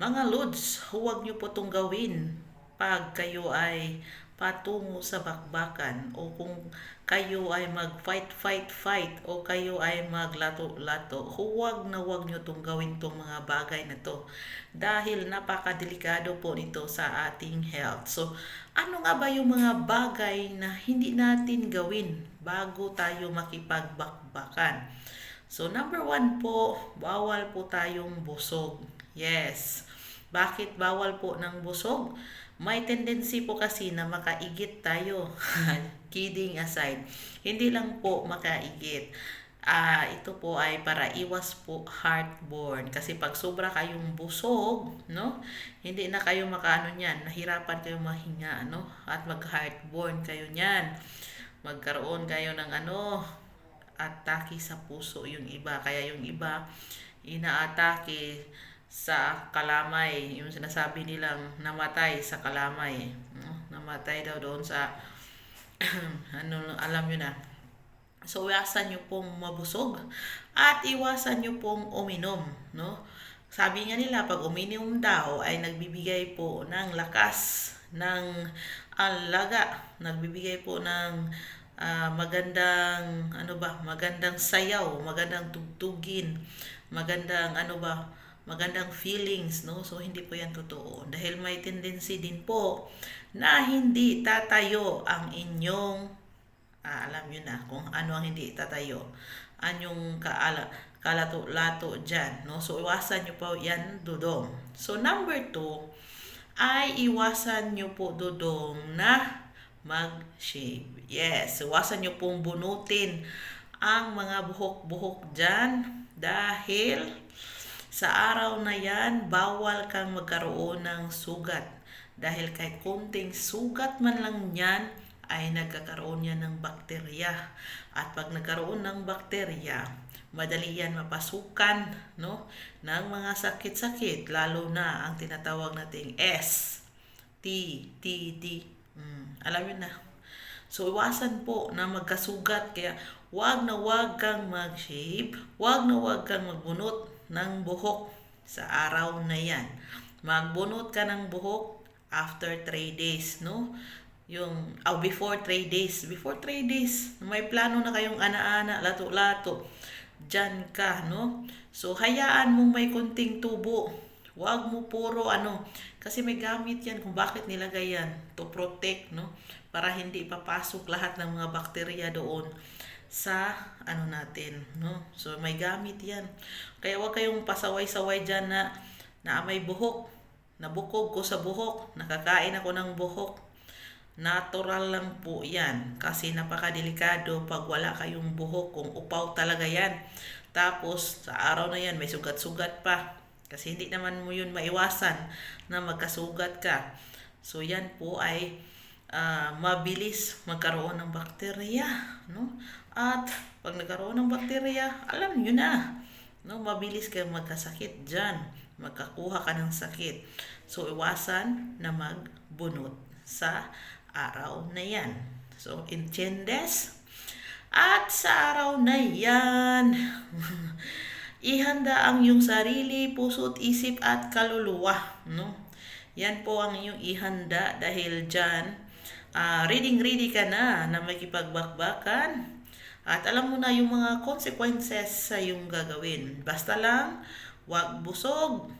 Mga Lods, huwag niyo po itong gawin pag kayo ay patungo sa bakbakan o kung kayo ay mag fight fight o kayo ay maglato lato huwag na huwag niyo itong gawin tong mga bagay na to dahil napakadelikado po nito sa ating health. So ano nga ba yung mga bagay na hindi natin gawin bago tayo makipagbakbakan? So number one po bawal po tayong busog yes bakit bawal po ng busog? May tendency po kasi na makaigit tayo. Kidding aside. Hindi lang po makaigit. Ah, ito po ay para iwas po heartburn kasi pag sobra kayong busog, no? Hindi na kayo makaano niyan, nahirapan kayo mahinga, no? At mag-heartburn kayo niyan. Magkaroon kayo ng ano, atake sa puso yung iba. Kaya yung iba inaatake sa kalamay, yung sinasabi nilang namatay sa kalamay. No? Namatay daw doon sa ano alam niyo na. So iwasan niyo pong mabusog at iwasan niyo pong uminom, no? Sabi nga nila pag uminom daw ay nagbibigay po ng lakas ng alaga, nagbibigay po ng uh, magandang ano ba, magandang sayaw, magandang tugtugin, magandang ano ba, magandang feelings, no? So, hindi po yan totoo. Dahil may tendency din po na hindi tatayo ang inyong, ah, alam nyo na kung ano ang hindi tatayo. Anyong kaala, kalato-lato dyan, no? So, iwasan nyo po yan, dudong. So, number two, ay iwasan nyo po, dudong, na mag-shave. Yes, iwasan nyo pong bunutin ang mga buhok-buhok dyan dahil sa araw na yan, bawal kang magkaroon ng sugat. Dahil kahit kunting sugat man lang yan, ay nagkakaroon yan ng bakterya. At pag nagkaroon ng bakterya, madali yan mapasukan no, ng mga sakit-sakit, lalo na ang tinatawag nating S, T, T, T. Hmm, alam yun na. So, iwasan po na magkasugat. Kaya, wag na wag kang mag-shave, wag na wag kang magbunot ng buhok sa araw na yan. Magbunot ka ng buhok after 3 days, no? Yung, oh, before 3 days. Before 3 days, may plano na kayong ana-ana, lato-lato. Diyan ka, no? So, hayaan mong may kunting tubo. Huwag mo puro ano. Kasi may gamit yan kung bakit nilagay yan. To protect, no? Para hindi papasok lahat ng mga bakterya doon sa ano natin, no? So may gamit 'yan. Kaya wag kayong pasaway-saway diyan na na may buhok. Nabukog ko sa buhok, nakakain ako ng buhok. Natural lang po 'yan kasi napakadelikado pag wala kayong buhok kung upaw talaga 'yan. Tapos sa araw na 'yan may sugat-sugat pa. Kasi hindi naman mo 'yun maiwasan na magkasugat ka. So yan po ay uh, mabilis magkaroon ng bakterya, no? At pag nagkaroon ng bakterya, alam niyo na, no? Mabilis kayong magkasakit diyan, magkakuha ka ng sakit. So iwasan na magbunot sa araw na 'yan. So entiendes? At sa araw na 'yan, ihanda ang iyong sarili, puso at isip at kaluluwa, no? Yan po ang iyong ihanda dahil dyan uh, reading ready ka na na makipagbakbakan at alam mo na yung mga consequences sa yung gagawin. Basta lang, wag busog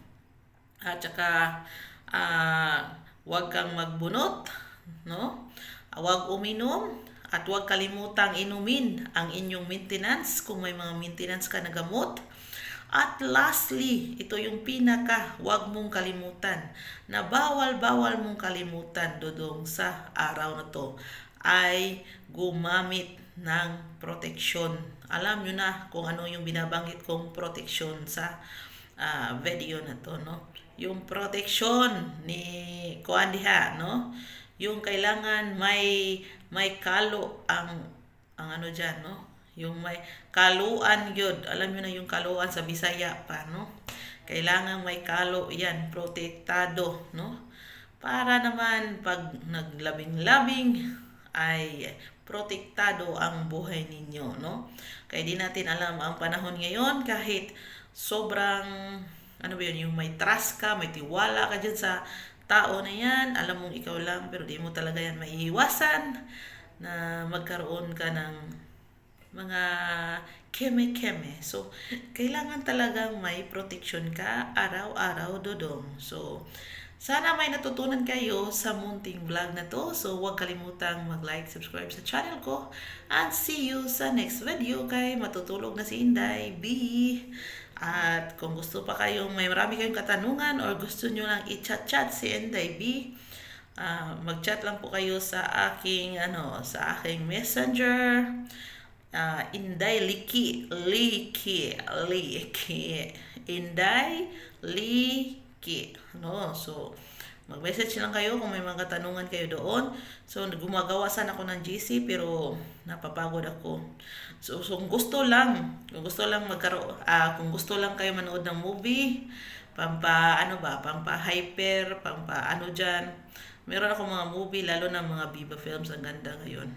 at saka uh, wag kang magbunot, no? Wag uminom at wag kalimutang inumin ang inyong maintenance kung may mga maintenance ka na gamot at lastly, ito yung pinaka, wag mong kalimutan, na bawal-bawal mong kalimutan dodong sa araw na to ay gumamit ng protection. Alam nyo na kung ano yung binabanggit kong protection sa uh, video na to, no? Yung protection ni Kuandiha, no? Yung kailangan may may kalo ang ang ano diyan, no? Yung may kaluan yun. Alam nyo na yung kaluan sa Bisaya pa, no? Kailangan may kalo yan, protektado, no? Para naman pag naglabing-labing ay protektado ang buhay ninyo, no? Kaya di natin alam ang panahon ngayon kahit sobrang ano ba yun, yung may trust ka, may tiwala ka dyan sa tao na yan, alam mong ikaw lang, pero di mo talaga yan maiiwasan na magkaroon ka ng mga keme-keme. So, kailangan talagang may protection ka araw-araw dodong. So, sana may natutunan kayo sa munting vlog na to. So, huwag kalimutang mag-like, subscribe sa channel ko. And see you sa next video kay matutulog na si Inday B. At kung gusto pa kayong may marami kayong katanungan or gusto nyo lang i-chat-chat si Inday B, ah, mag-chat lang po kayo sa aking ano, sa aking messenger. Ah, Inday Liki, Liki, Liki. Inday Liki. No, so mag-message lang kayo kung may mga katanungan kayo doon. So gumagawa sana ako ng GC pero napapagod ako. So, so kung gusto lang, kung gusto lang magkaroon, ah, kung gusto lang kayo manood ng movie, pampa ano ba, pampa hyper, pampa ano diyan. Meron ako mga movie lalo na mga Viva Films ang ganda ngayon.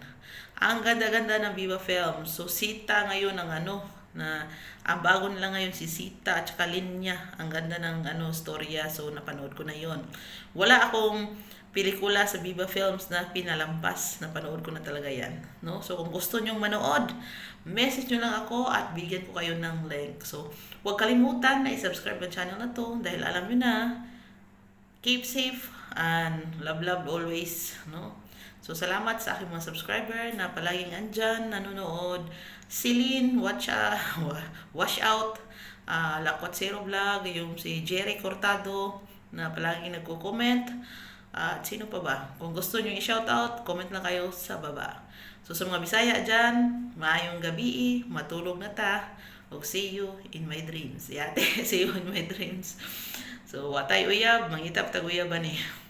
Ang ganda-ganda ng Viva Films. So Sita ngayon ang ano na ang bago nila ngayon si Sita at saka Linya. Ang ganda ng ano storya so napanood ko na yon. Wala akong pelikula sa Viva Films na pinalampas. Napanood ko na talaga yan. No? So kung gusto nyong manood, message nyo lang ako at bigyan ko kayo ng link. So huwag kalimutan na i-subscribe ang channel na to dahil alam nyo na keep safe and love love always no so salamat sa aking mga subscriber na palaging andyan nanonood. Celine watch ah, wash out. Uh, Lakwat Zero Vlog yung si Jerry Cortado na palaging nagko-comment. At sino pa ba? Kung gusto nyo i-shoutout comment lang kayo sa baba. So sa mga Bisaya dyan maayong gabi matulog na ta. Og see you in my dreams. Yate see you in my dreams. So, watay uyab, mangitap tag uyaban eh.